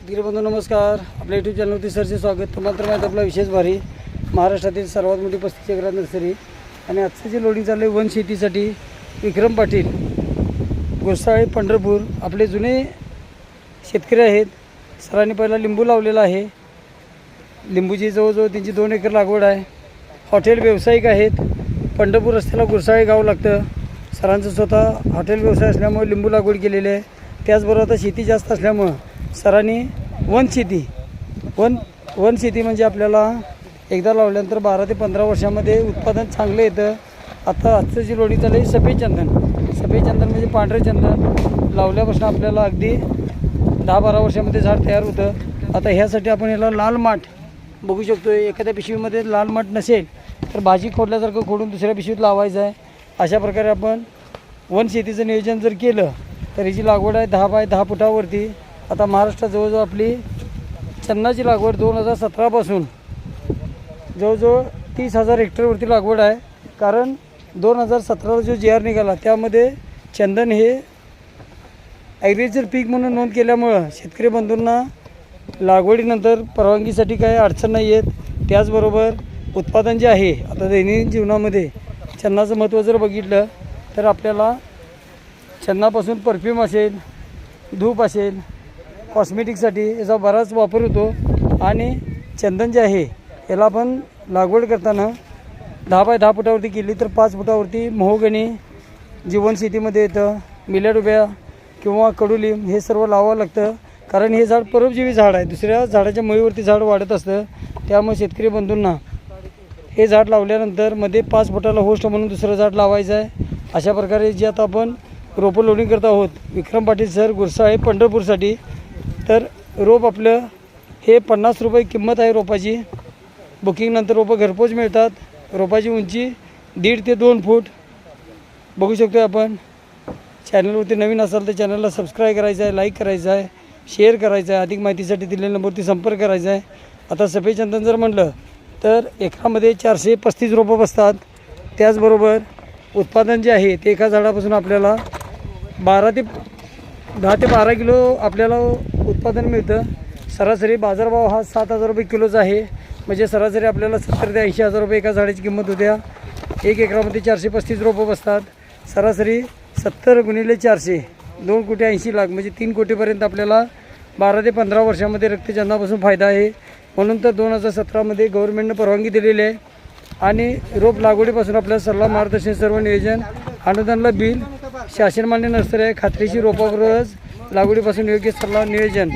गिरीबंधू नमस्कार. आपल्या यूट्यूब चॅनलवरती सरचे स्वागत. तुम्हाला तर माहिती आपला विशेष भारी. महाराष्ट्रातील सर्वात मोठी पस्तीस एकरात नर्सरी. आणि आजचं जे लोडिंग चाललं आहे वन शेतीसाठी विक्रम पाटील गोसाळे पंढरपूर आपले जुने शेतकरी आहेत. सरांनी पहिला लिंबू लावलेला आहे. लिंबूची जवळजवळ त्यांची दोन एकर लागवड आहे. हॉटेल व्यावसायिक आहेत. पंढरपूर रस्त्याला गुरसाळे गाव लागतं. सरांचं स्वतः हॉटेल व्यवसाय असल्यामुळे लिंबू लागवड केलेली आहे. त्याचबरोबर आता शेती जास्त असल्यामुळं सरांनी वन शेती. वन वन शेती म्हणजे आपल्याला एकदा लावल्यानंतर बारा ते पंधरा वर्षामध्ये उत्पादन चांगलं येतं. आता आजचं जी लोणी चालू आहे सफेद चंदन. सफेद चंदन म्हणजे पांढरे चंदन. लावल्यापासून आपल्याला अगदी दहा बारा वर्षामध्ये झाड तयार होतं. आता ह्यासाठी आपण याला लाल माठ बघू शकतो एखाद्या पिशवीमध्ये लाल माठ नसेल तर भाजी खोडल्यासारखं खोडून दुसऱ्या पिशवीत लावायचं आहे. अशा प्रकारे आपण वन शेतीचं नियोजन जर केलं तर हिची लागवड आहे दहा बाय दहा फुटावरती. आता महाराष्ट्रात जवळजवळ आपली चन्नाची लागवड दोन हजार सतरापासून जवळजवळ तीस हजार हेक्टरवरती लागवड आहे. कारण दोन हजार सतराला जो जी आर निघाला त्यामध्ये चंदन हे ॲग्रिकल्चर पीक म्हणून नोंद केल्यामुळं शेतकरी बंधूंना लागवडीनंतर परवानगीसाठी काही अडचण नाही येत त्याचबरोबर उत्पादन जे आहे आता दैनंदिन जीवनामध्ये चन्नाचं महत्त्व जर बघितलं तर आपल्याला चन्नापासून परफ्यूम असेल धूप असेल कॉस्मेटिकसाठी याचा बराच वापर होतो. आणि चंदन जे आहे याला आपण लागवड करताना दहा बाय दहा फुटावरती केली तर पाच फुटावरती मोहगणी जीवन शेतीमध्ये येतं. मिलेट किंवा कडुलिंब हे सर्व लावावं लागतं. कारण हे झाड परोपजीवी झाड आहे. दुसऱ्या झाडाच्या मुळीवरती झाड वाढत असतं. त्यामुळे शेतकरी बंधूंना हे झाड लावल्यानंतरमध्ये पाच फुटाला होस्ट म्हणून दुसरं झाड लावायचं आहे. अशा प्रकारे जे आता आपण रोपं लोडिंग करत आहोत विक्रम पाटील सर गुरसाळे पंढरपूरसाठी तर रोप आपलं हे पन्नास रुपये किंमत आहे रोपाची. बुकिंगनंतर रोपं घरपोच मिळतात. रोपाची उंची दीड ते दोन फूट. बघू शकतो आपण. चॅनलवरती नवीन असाल तर चॅनलला सबस्क्राईब करायचं आहे लाईक करायचं आहे शेअर करायचं आहे. अधिक माहितीसाठी दिलेल्या नंबरवरती संपर्क करायचा आहे. आता सफेचंदन जर म्हटलं तर एकरामध्ये चारशे पस्तीस रोपं बसतात. त्याचबरोबर उत्पादन जे आहे ते एका झाडापासून आपल्याला बारा ते दहा ते बारा किलो आपल्याला उत्पादन मिळतं. सरासरी बाजारभाव हा सात हजार रुपये किलोचा आहे. म्हणजे सरासरी आपल्याला सत्तर ते ऐंशी हजार रुपये एका झाडाची किंमत होत्या. एक एकरामध्ये चारशे पस्तीस रोपं बसतात. सरासरी सत्तर गुणिले चारशे दोन कोटी ऐंशी लाख म्हणजे तीन कोटीपर्यंत आपल्याला बारा ते पंधरा वर्षामध्ये रक्तचंदापासून फायदा आहे. म्हणून तर दोन हजार सतरामध्ये गव्हर्नमेंटनं परवानगी दिलेली आहे. आणि रोप लागवडीपासून आपल्याला सल्ला मार्गदर्शन सर्व नियोजन अनुदानला बिल शासन मान्य नसतं आहे खात्रीशी रोपाबरोबरच लागवडीपासून योग्य सल्ला नियोजन.